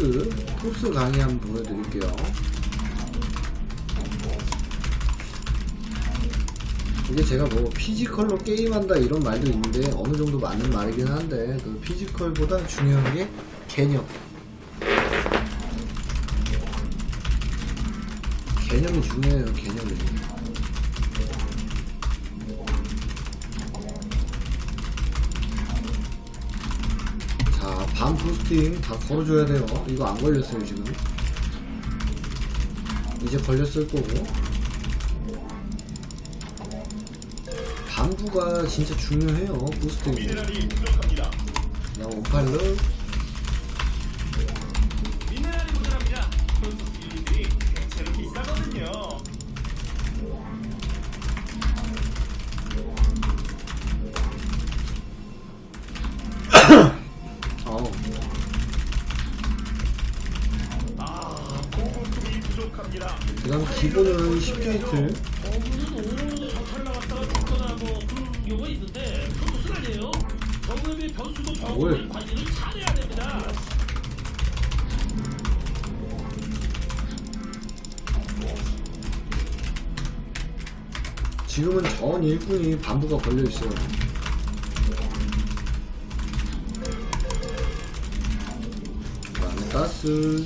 토스, 토스 강의 한번 보여드릴게요. 이게 제가 뭐 피지컬로 게임한다 이런 말도 있는데 어느 정도 맞는 말이긴 한데 그 피지컬보다 중요한 게 개념. 개념이 중요해요, 개념이. 부스팅 다 걸어줘야 돼요. 이거 안 걸렸어요, 지금. 이제 걸렸을 거고. 반부가 진짜 중요해요, 부스팅이. 야, 오팔러. 1번, 1분이 반부가 걸려있어요. 그 다음에 가스.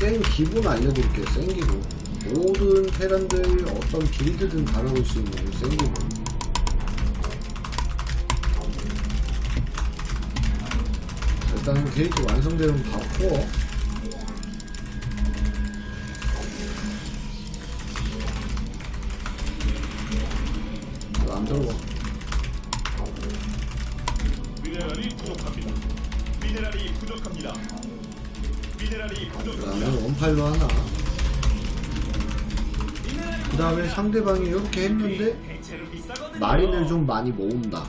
센 기분 알려드릴게요. 센 기분. 모든 테란들 어떤 빌드든 다뤄올 수 있는 센 기분. 일단 게이트 완성되면 이거 안 들어가 미네랄이 부족합니다. 미네랄이 부족합니다. 미네랄이 부족합니다. 원파일로 하나 그 다음에 상대방이 이렇게 했는데 비싸거든요. 마린을 좀 많이 모은다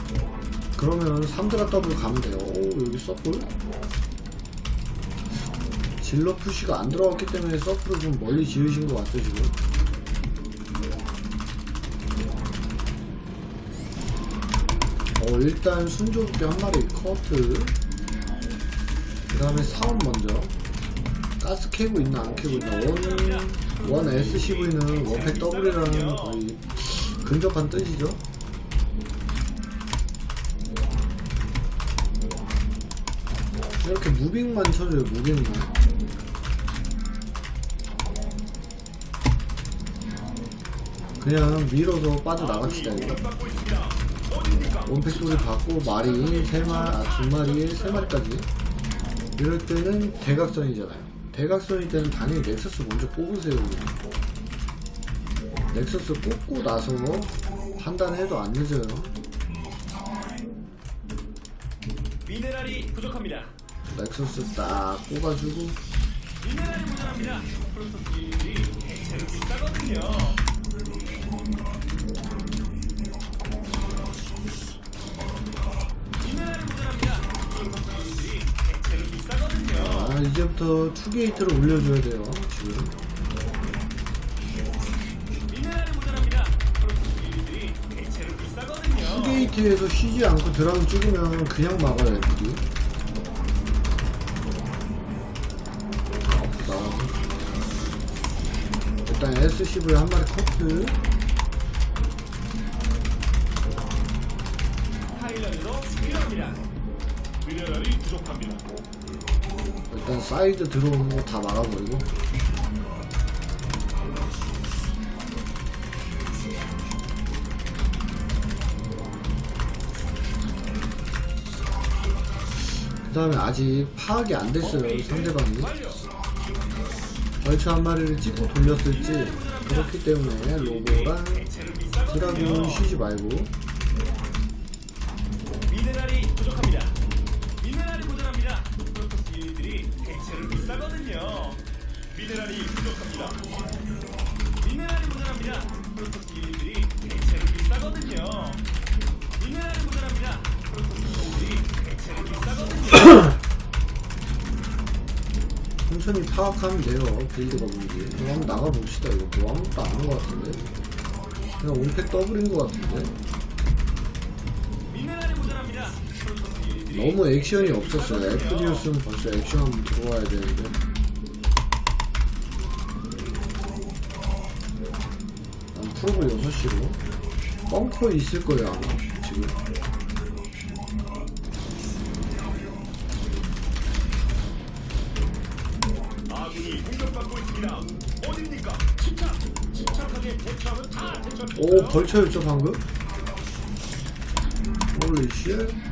그러면 3드라 더블 가면 돼요. 오 여기 서플? 질러 푸시가 안 들어갔기 때문에 서플을 좀 멀리 지으신 것 같죠 지금. 어 일단 순조롭게 한 마리 커트. 그 다음에 사원 먼저. 가스 캐고 있나 안 캐고 있나? 원, 원 SCV는 원팩 더블이라는 거의 근접한 뜻이죠 무빙만 쳐줘요 무빙만 그냥 밀어서 빠져나갑시다 이거? 원팩 소리 받고 말이 세 마리, 아, 두 마리에 세 마리까지. 이럴 때는 대각선이잖아요. 대각선일 때는 당연히 넥서스 먼저 뽑으세요. 넥서스 뽑고 나서 판단해도 안 늦어요. 미네랄이 부족합니다. 넥서스 딱 비싸거든요. 아 이제부터 투게이트를 올려줘야 돼요. 지금. 투게이트에서 쉬지 않고 드라운 찍으면 그냥 막아요. 아 일단 SCV 한 마리 커트. 일단 사이드 들어오는 거 다 막아버리고 그 다음에 아직 파악이 안 됐어요 상대방이. 벌처 한 마리를 찍고 돌렸을지 그렇기 때문에 로보랑. 드라군 쉬지 말고 미네랄이 부족합니다. 미네랄이 모자랍니다. 프로토스 유닛들이 대체로 비싸거든요. 미네랄이 부족합니다. 미네랄이 모자랍니다. 프로토스 유닛들이 대체로 비싸거든요. 미네랄이 모자랍니다. 프로토스 유닛들이 대체로 비싸거든요. 천천히 파악하면 돼요 빌드가 뭔지. 한번 나가봅시다. 이거 뭐 아무것도 안한 것 같은데. 그냥 온팩 더블인 것 같은데. 너무 액션이 없었어요. 에프디우스는 벌써 액션 들어와야 되는데. 난 프로브 6시로. 벙커 있을 거예요 아마 지금 오. 벌쳐였죠 방금? 홀리 쉣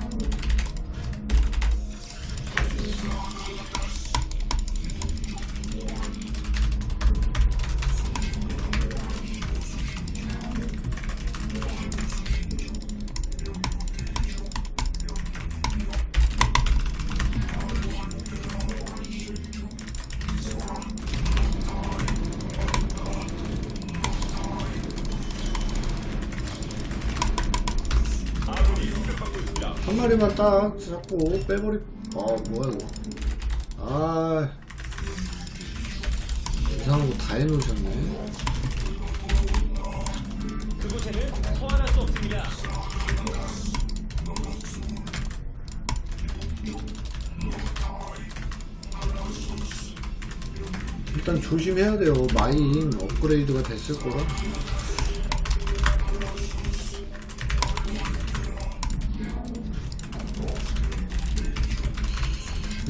마리만 딱 잡고. 빼버리 아 뭐야 이거. 아. 이상한 거 다 해놓으셨네. 그곳에는 소환할 수 없습니다. 일단 조심해야 돼요. 마인 업그레이드가 됐을 거라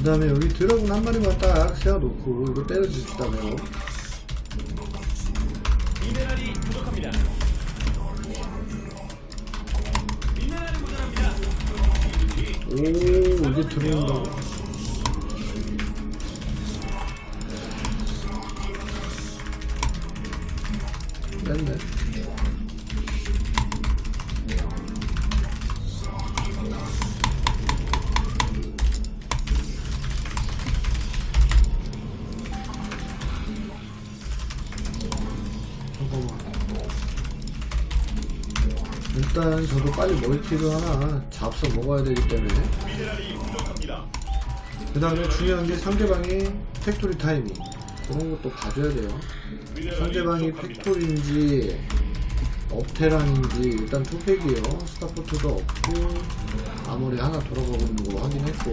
다음에 여기 드래곤 한 마리만 딱 세워놓고 이거 때려줍시다 매우 미네랄이 부족합니다. 미네랄이 모자랍니다. 오 이게 들어온다 일단 저도 빨리 멀티를 하나 잡숴 먹어야 되기 때문에. 그 다음에 중요한 게 상대방의 팩토리 타이밍 그런 것도 봐줘야 돼요 상대방이. 팩토리인지 업테란인지 일단 투팩이에요 스타포트도 없고 아무리 하나 돌아가고 있는 거 확인했고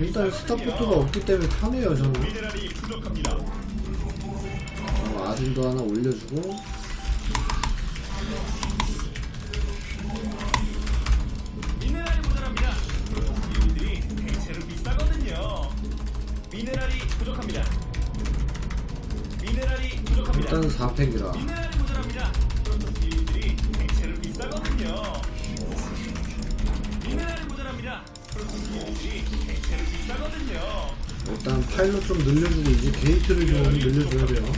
일단 스타포트가 없기 때문에 편해요 저는. 어, 아딘도 하나 올려주고 미네랄이 모자랍니다. 프로토스 유닛들이 대체로 비싸거든요. 미네랄이 부족합니다. 미네랄이 부족합니다. 일단 4팩이라 일단 파일럿 좀 늘려주고 이제 게이트를 좀 늘려줘야 돼요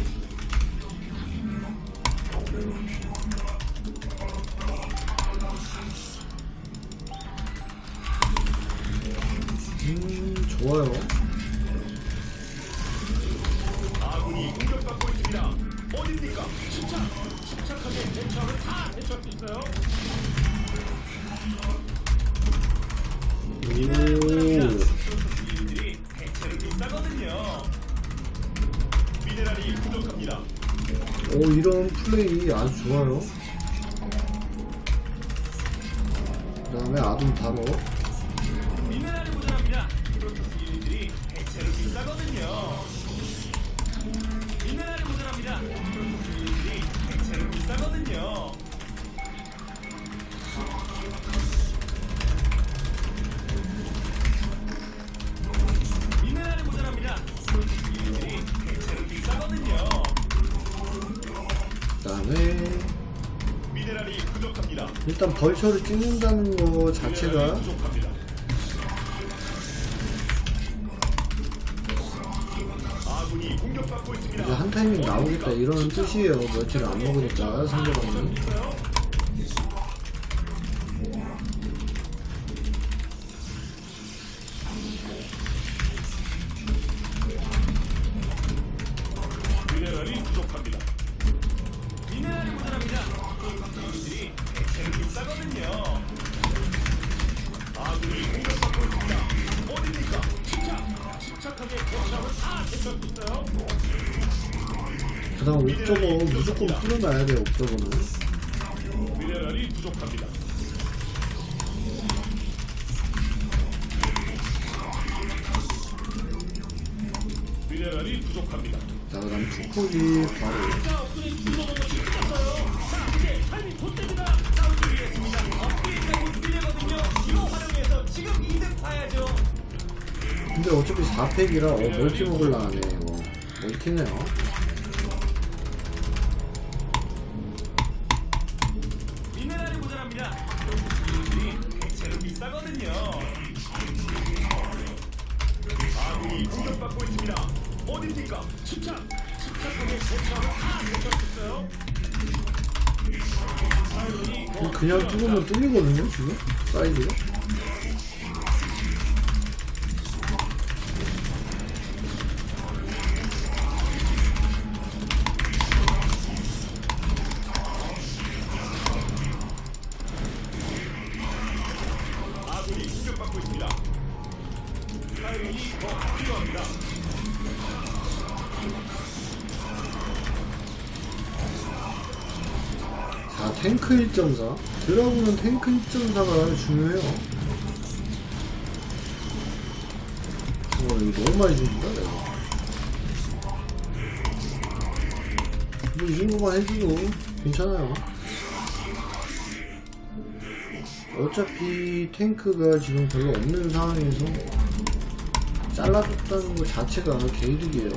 음 좋아요 아군이 공격받고 있습니다. 어딥니까? 침착, 침착하게 대처하면 다 대처할 수 있어요. 오 오 이런 플레이 아주 좋아요. 그 다음에 아둔 바로 일단 벌처를 찍는다는 거 자체가. 이제 한 타이밍 나오겠다 이런 뜻이에요. 멀티를 안 먹으니까 상대방이 풀어놔야 돼요 옥저버는 미네랄이 부족합니다. 미네랄이 부족합니다. 자 그다음 축복이 바로 자, 업그레이드 불러놓은 거 끝났어요. 자, 이제 타이밍 좆됩니다. 싸움 준비했습니다. 업그레이드가 곧 밀리거든요. 이거 활용해서 지금 2등 봐야죠. 근데 어차피 4팩이라 어 멀티 먹을라 하네 이거 멀티네요 뚫으면 뚫리거든요 지금 사이즈가. 자 탱크 1.4 드라군은 탱크 1.4가 중요해요. 어 이거 너무 많이 준다 내가. 뭐 이 정도만 해줘도 괜찮아요. 어차피 탱크가 지금 별로 없는 상황에서 잘라줬다는 것 자체가 개이득이에요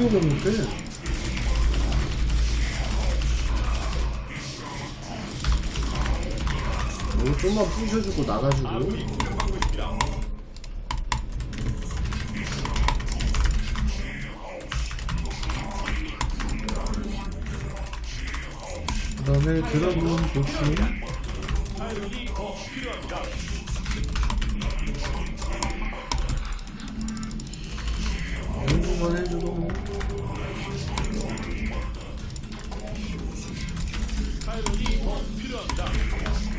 공격을 못해? 뭐 좀만 부셔주고 나가주고. 그 다음에 드라군 보충 타이밍이 더 필요합니다.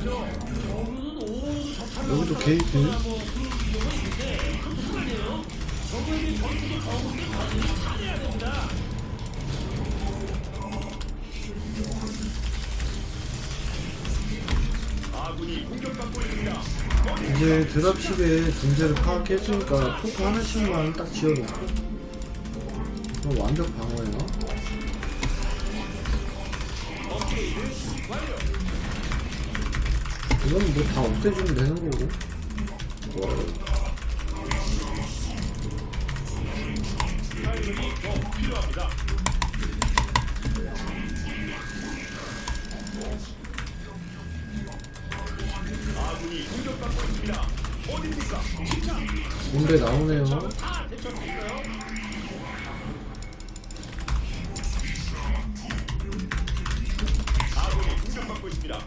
죠. 저분은 오 적합한 여기도 게이트 드랍십의 존재를 파악했으니까 포크 하나씩만 딱 지어놓고 그럼 완벽 방어예요. 이건 뭐 다 없애주면 되는 거고. 아군이 공격받고 있습니다. 뭔데 나오네요 다 대처할 수 있어요. 아군이 공격받고 있습니다.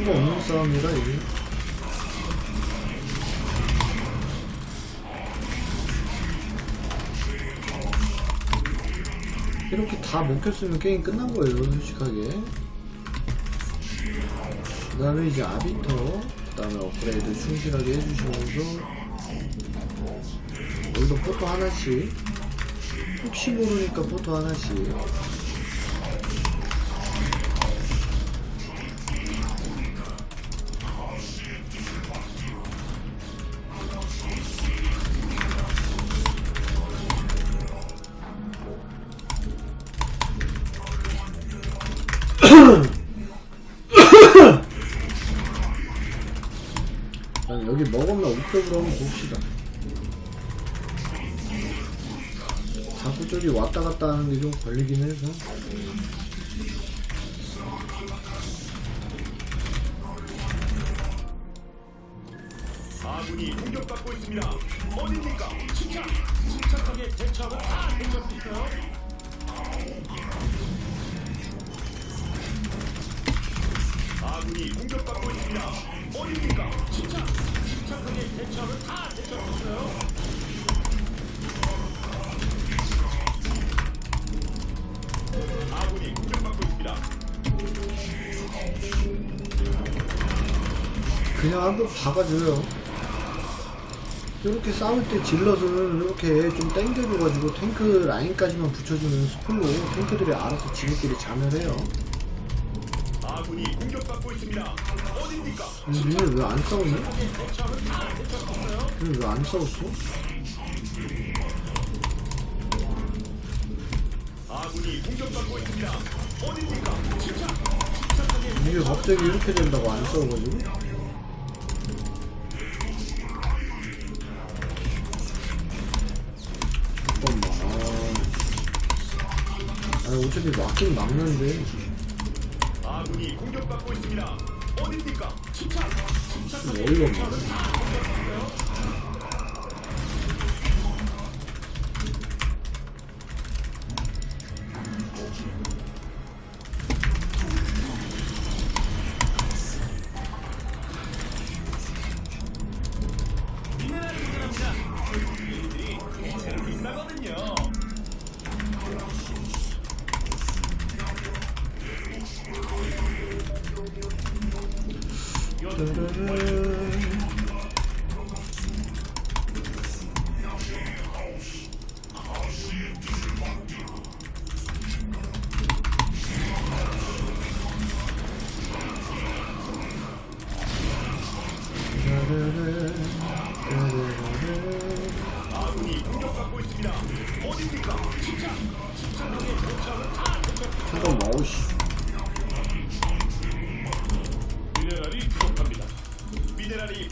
수가 없는 싸움이라 이게. 이렇게 다 먹혔으면 게임 끝난 거예요 솔직하게. 그 다음에 이제 아비터 그 다음에 업그레이드 충실하게 해주시면서 여기도 포토 하나씩. 혹시 모르니까 포토 하나씩 봅시다. 자꾸 저기 왔다 갔다 하는 게 좀 걸리긴 해서. 아군이 공격받고 있습니다. 어딥니까? 침착, 침착하게 대처하고 다 있어요. 아군이 공격받고 있습니다. 어딥니까? 침착, 그냥 한번 박아줘요. 이렇게 싸울 때 질럿은 이렇게 좀 땡겨줘가지고 탱크 라인까지만 붙여주는 스플로 탱크들이 알아서 지들끼리 자멸해요. 아군이 공격받고 있습니다. 어딥니까? 니네 왜 안 싸우니? 니네 왜안 싸웠어? 아군이 공격받고 있습니다. 어딥니까? 이게 갑자기 이렇게 된다고 안 싸워가지고? 잠깐만. 아니, 어차피 막긴 막는데. 공격받고 있습니다. 어딥니까? 좀 어이가 없네.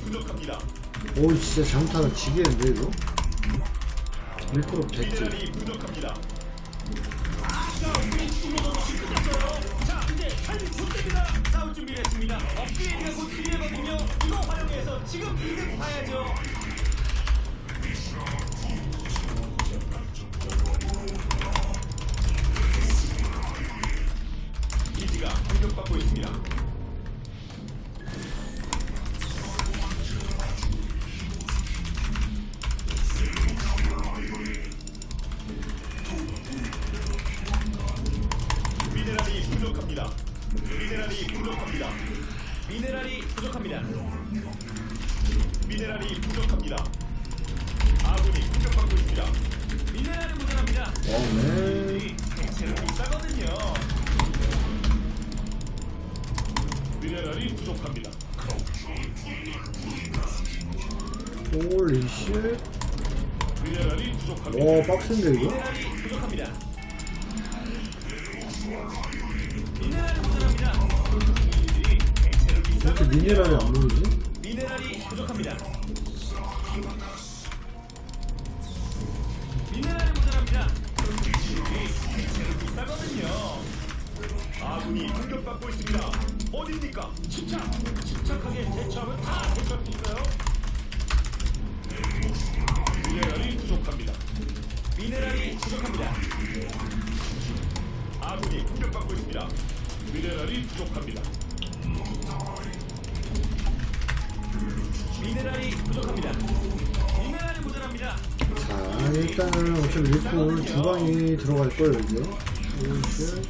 부족합니다. 오 진짜 잘못하다 지겠는데 이거? 밀크롭 됐지 미네랄이 부족합니다. 자, 이제 타이밍 좋습니다. 싸울 준비를 했습니다. 업그레이드가 곧 필요하거든요. 이거 활용해서 지금 이득 봐야죠. 기지가 공격받고 있습니다. 네 제일 비싸거든요. 미네랄이 부족합니다. 홀리 쉣 미네랄이 부족합니다. 와 빡센데 이거? 미네랄이 부족합니다. 미네랄이 모자랍니다. 왜 이렇게 미네랄이 안 보이지? 아군이 공격받고 있습니다. 미네랄이 부족합니다. 미네랄이 부족합니다. 미네랄이 모자랍니다. 자 일단은 어차피 리콜 두 방이 들어갈 거예요 이제 이제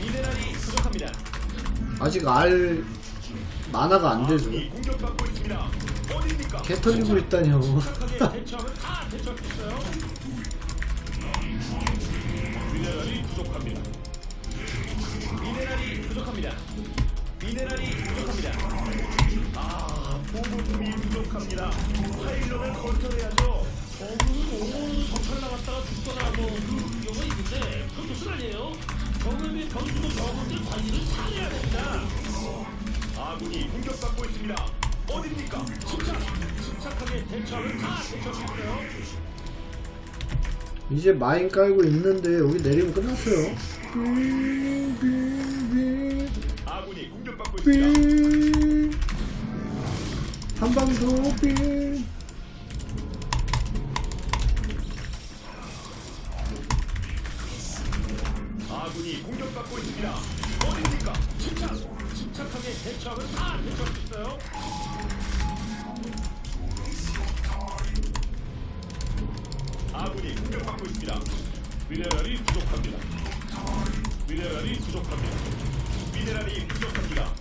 미네랄이 부족합니다. 아직 알 만화가 안이 공격받고 있습니다. 어디입니까? 개 털리고 있다뇨 착하게 대처하면 다 있어요. 부족합니다. 미네랄이 부족합니다. 미네랄이 부족합니다. 아, 보급품이 부족합니다. 파일런을 건설해야죠. 오늘 정찰 나갔다가 죽거나 뭐 그 경우가 있는데 그것도 순 아니에요. 경험의 변수도 경험들 관리를 잘해야 됩니다. 아군이 공격받고 있습니다. 어디입니까? 침착, 침착하게 대처하면 다 있어요. 이제 마인 깔고 있는데 여기 내리면 끝났어요 아군이 공격받고 있습니다. 빙. 한 방도 빙. 아군이 공격받고 있습니다. 어디입니까? 침착, 침착하게 대처하면 다 대처할 수 있어요. 있습니다. 미네랄이 부족합니다. 미네랄이 부족합니다. 미네랄이 부족합니다.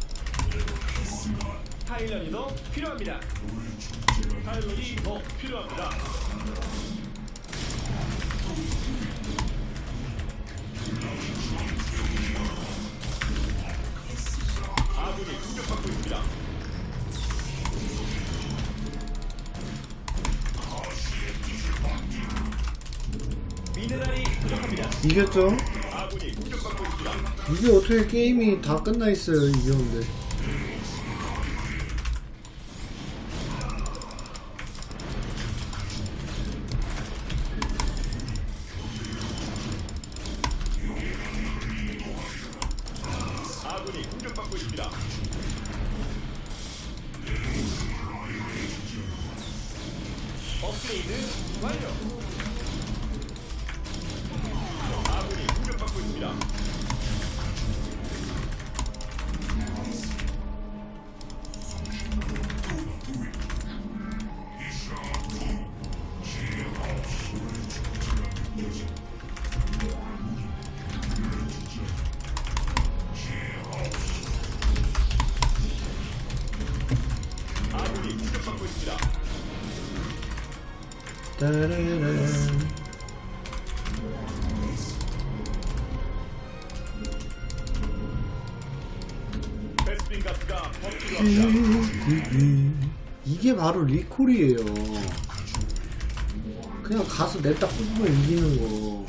파일런이 더 필요합니다. 파일럿이 더 필요합니다. 아군이 공격받고 있습니다. 이겼죠? 이게 어떻게 게임이 다 끝나 있어요 이겼는데 이게 바로 리콜이에요. 그냥 가서 냅다 뽑으면 이기는 거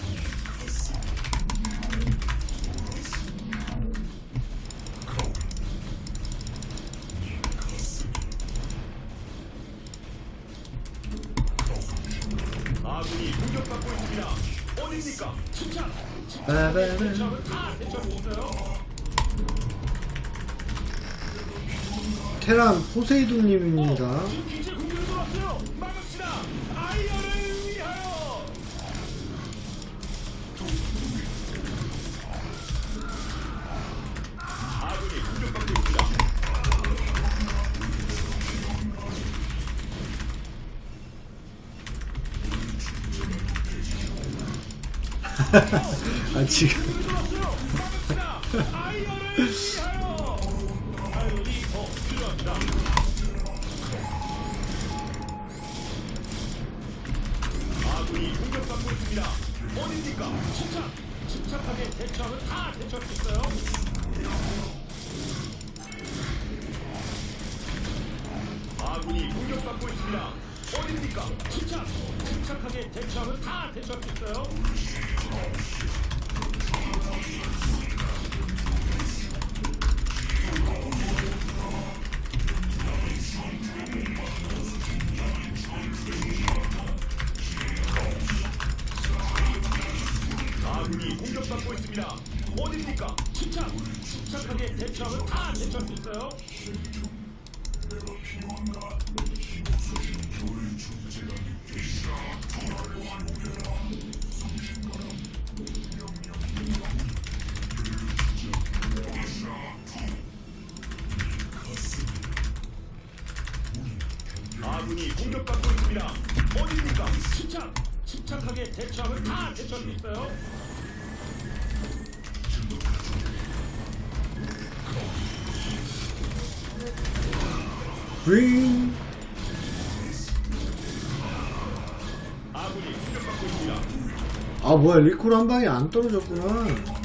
테란 포세이돈님입니다 있습니다. 어디입니까? 침착, 침착하게 대처하면 다 대처할 수 있어요. 아군이 공격받고 있습니다. 어디입니까? 침착, 침착하게 대처하면 다 대처할 수 있어요. 브이 아 뭐야 리콜 한 방에 안 떨어졌구나.